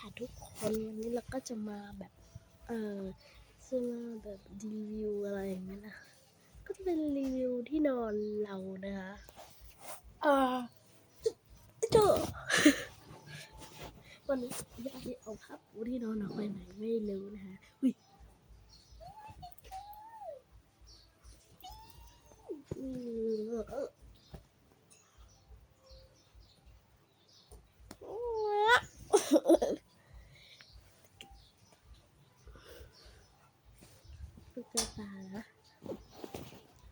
ค่ะทุกคนวันนี้เราก็จะมาแบบ เออจะมาแบบรีวิวอะไรอย่างเงี้ยนะก็จะเป็นรีวิวที่นอนเรานะคะเออเจอวันนี้ยายเอาผ้าปูที่นอนออกไปไหนไม่รู้นะคะอุ้ยอืมเออ ตุ๊กตานะ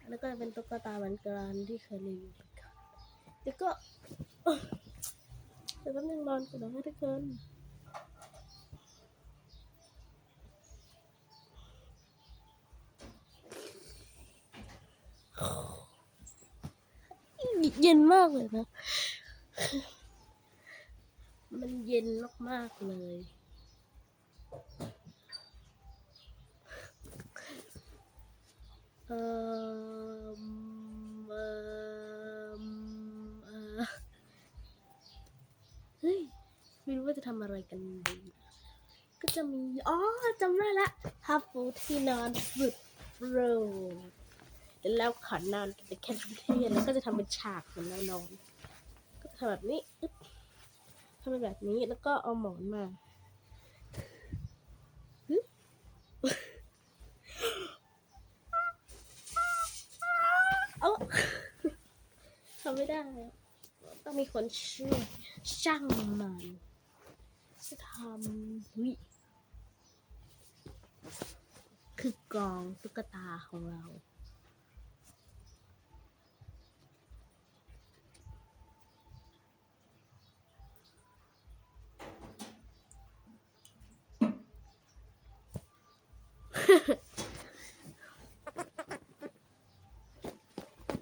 แล้วก็เป็นตุ๊กตาเหมือนกันที่เคยรีวิวไปก่อนเดี๋ยวก็เอ้อเดี๋ยวแป๊บนึงนอนก่อนนะทุกคนเย็นมากเลยนะ มันเย็นมากๆเลย เอ่อเอ่อเฮ้ย ไม่รู้ว่าจะทำอะไรกันดี ก็จะมี อ๋อจำได้ละฮับฟูที่นอนสุดโรแล้วขอนอนกันเป็นแคทเทียนแล้วก็จะทำเป็นฉากเหมือนเรานอน ก็ทำแบบนี้อึ๊บทำเป็นแบบนี้แล้วก็เอาหมอนมาฮึบ เอ้า ทำ ไม่ได้ ต้องมีคนช่วยช่างมันจะทำวิคือกองตุ๊กตาของเรา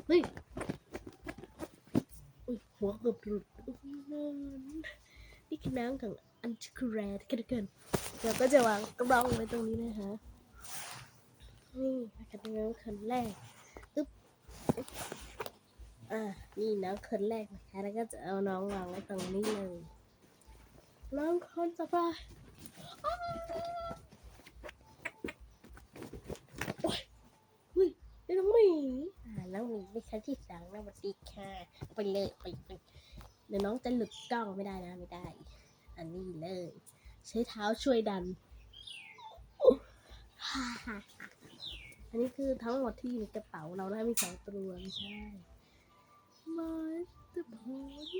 เฮ้ย หัวเกือบหลุดอุ๊ยนั่นนี่คือน้ำของอันชคแรดกันเกินเราก็จะวางกล้องไว้ตรงนี้นะคะนี่นะคะน้ำคนแรกอึ๊บอ่านี่น้ำคนแรกนะคะแล้วก็จะเอาน้องวางไว้ตรงนี้เลยน้องคนต่อไปอ้าวโอ๊ยเฮ้ยได้น้องหมี อ่าน้องหมี เป็นชั้นที่สองนะสวัสดีค่ะเอาไปเลยไปไปเดี๋ยวน้องจะหลุดกล้องไม่ได้นะไม่ได้ อันนี้เลย ใช้เท้าช่วยดัน อันนี้คือทั้งหมดที่อยู่ในกระเป๋าเรานะมีสองตัวไม่ใช่มาสเตอร์พอย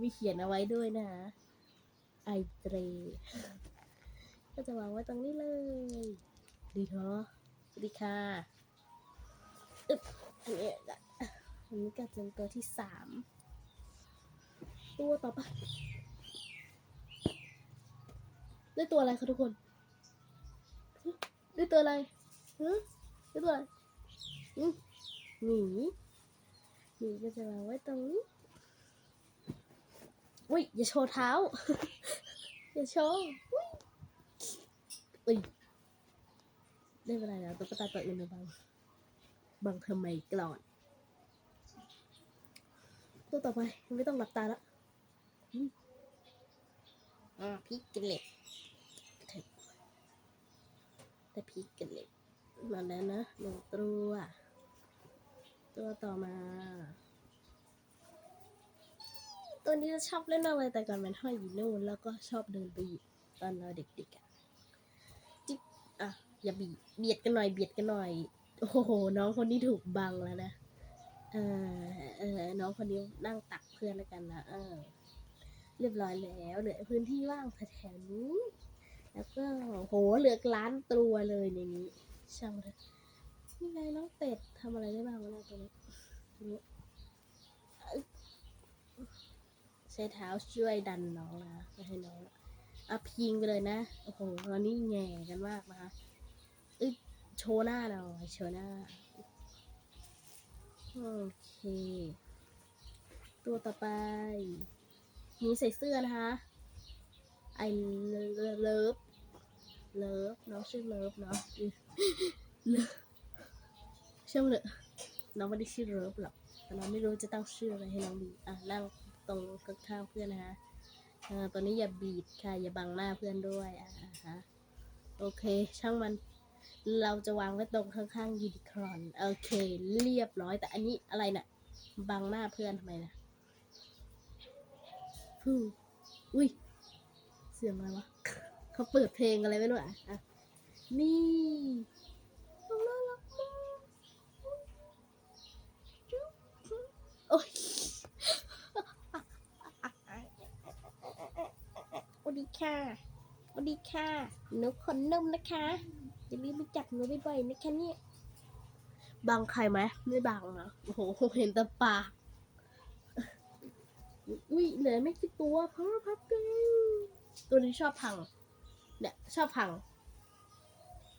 มีเขียนเอาไว้ด้วยนะไอเตรก็จะวางไว้ตรงนี้เลย ดีเถอะสวัสดีค่ะ อึ๊บอันนี้ก็อันนี้ก็เป็นตัวที่สามตัวต่อไปได้ตัวอะไรคะทุกคนได้ตัวอะไรฮะได้ตัวอะไรหมีหมีก็จะวางไว้ตรงนี้อุ้ยอย่าโชว์เท้า อย่าโชว์อุ้ยได้เวลาแล้วตุ๊กตาตัวอื่นมา บังบังทำไมกลอน ตัวต่อไปไม่ต้องหลับตาละอืมอ่าพีกเกล็ดแต่พีกเกล็ดมาแล้วนะหนึ่งตัว ตัวต่อมา ตัวนี้จะชอบเล่นอะไรแต่ก่อนมันห้อยอยู่นู่นแล้วก็ชอบเดินไปหยิบตอนเราเด็กๆอะ จิ๊บอะอย่าบีบเบียดกันหน่อยเบียดกันหน่อย โอ้โห น้องคนนี้ถูกบังแล้วนะ เออเออน้องคนนี้นั่งตักเพื่อนแล้วกันนะเออ เรียบร้อยแล้วเหลือพื้นที่ว่างแถวนี้ แล้วก็โหเหลือล้านตัวเลยในนี้ช่างเลยนี่ไงน้องเป็ดทำอะไรได้บ้างวะเนี่ยตัวนี้ตัวนี้ใช้เท้าช่วยดันน้องนะไม่ให้น้องอะพิงไปเลยนะ โอ้โหตอนนี้แง่กันมากนะคะ โชว์หน้าหน่อยโชว์หน้า โอเค ตัวต่อไป มีใส่เสื้อนะคะ ไอเลิฟเลิฟน้องชื่อเลิฟเนาะเลิฟเชื่อมันเถอะน้องไม่ได้ชื่อเลิฟหรอกแต่เราไม่รู้จะตั้งชื่ออะไรให้น้องดีอะนั่งตรงข้างเพื่อนนะคะเออตัวนี้อย่าบีดค่ะ อย่าบังหน้าเพื่อนด้วยอ่าฮะโอเค ช่างมัน เราจะวางไว้ตรงข้างๆยูนิครอนโอเค เรียบร้อยแต่อันนี้อะไรน่ะบังหน้าเพื่อนทำไมนะฟูอุ้ย เสียงอะไรวะเขาเปิดเพลงอะไรไม่รู้อะอะ นี่โอ้ยสวัสดีค่ะสวัสดีค่ะหนูขนนมนะคะ อย่าลืมไปจับหนูบ่อยๆนะคะเนี่ยบังใครไหมไม่บังนะโอ้โหเห็นแต่ปากอุ้ยเหลือไม่กี่ตัวพราะว่าพับเกงตัวนี้ชอบพัง เนี่ย ชอบพัง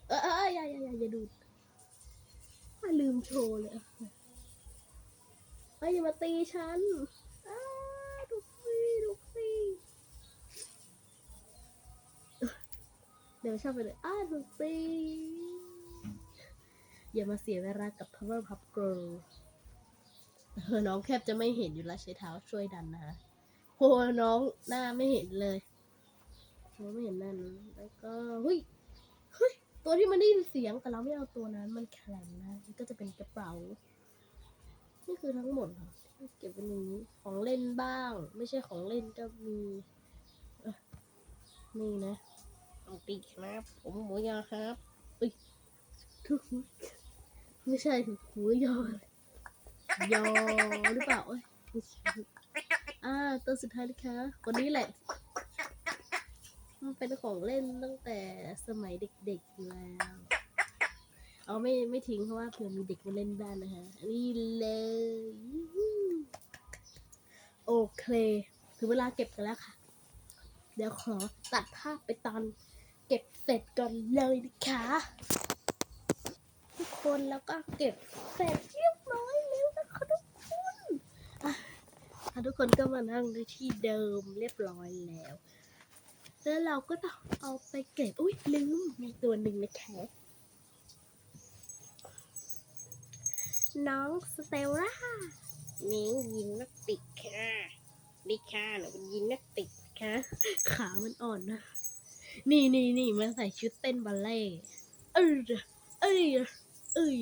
เออเอออย่าอย่าอย่าอย่าดูดลืมโชว์เลยเฮ้ยอย่ามาตีฉัน เดี๋ยวชอบไปเลยอ้าดูสิอย่ามาเสียเวลากับ Power Pup Girl เออน้องแคบจะไม่เห็นอยู่แล้วใช้เท้าช่วยดันนะโหน้องหน้าไม่เห็นเลยน้องไม่เห็นนั่นแล้วก็เฮ้ยเฮ้ยตัวที่มันได้ยินเสียงแต่เราไม่เอาตัวนั้น มันแข็งนะมันก็จะเป็นกระเป๋า นี่คือทั้งหมดเหรอที่เก็บไว้ในนี้ของเล่นบ้าง ไม่ใช่ของเล่นก็มีนี่นะ เอาปีกครับ ผมหมูยอครับอุ้ยทุกคนไม่ใช่หมูยอยอหรือเปล่าเอ้ยอ่าตัวสุดท้ายนะคะคนนี้แหละมันเป็นของเล่นตั้งแต่สมัยเด็กๆแล้ว เอาไม่ไม่ทิ้งเพราะว่าเผื่อมีเด็กมาเล่นบ้านนะคะนี่เลยโอเค ถึงเวลาเก็บกันแล้วค่ะ เดี๋ยวขอตัดภาพไปตอน เก็บเสร็จก่อนเลยนะคะทุกคนแล้วก็เก็บเสร็จเรียบร้อยแล้วนะคะทุกคนอะทุกคนก็มานั่งในที่เดิมเรียบร้อยแล้ว แล้วเราก็ต้องเอาไปเก็บอุ้ยลืมมีตัวหนึ่งนะคะน้องสเตลล่านิ้วยินนักติกค่ะดิค่ะหนูเป็นยินนักติกค่ะ ขามันอ่อนนะ นี่นี่นี่มันใส่ชุดเต้นบัลเล่ต์เออเอ้ยเอ้ย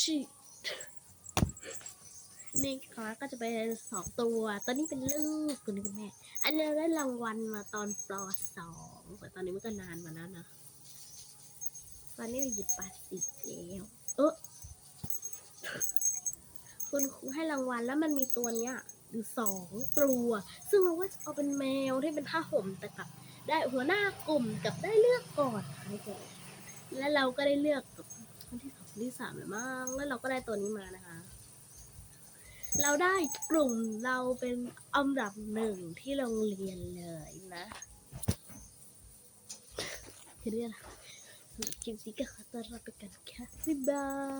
ชินี่ค่ะก็จะเป็นสองตัวตัวนี้เป็นลูกตัวนี้เป็นแม่ อันนี้ได้รางวัลมาตอนปอสองแต่ตอนนี้มันก็นานมาแล้วนะ ตอนนี้เราหยุดปาสิบแล้ว เออคุณครูให้รางวัลแล้วมันมีตัวเนี้ยอยู่สองตัว ซึ่งเราว่าจะเอาเป็นแมวที่เป็นผ้าห่มแต่กับ ได้หัวหน้ากลุ่มกับได้เลือกก่อนใครก่อนและเราก็ได้เลือกกับคนที่สองที่สามเลยมั้งแล้วเราก็ได้ตัวนี้มานะคะ เราได้กลุ่มเราเป็นอันดับหนึ่งที่โรงเรียนเลยนะแค่นี้นะสำหรับคลิปนี้ก็ขอตัวลาไปกันค่ะบ๊ายบาย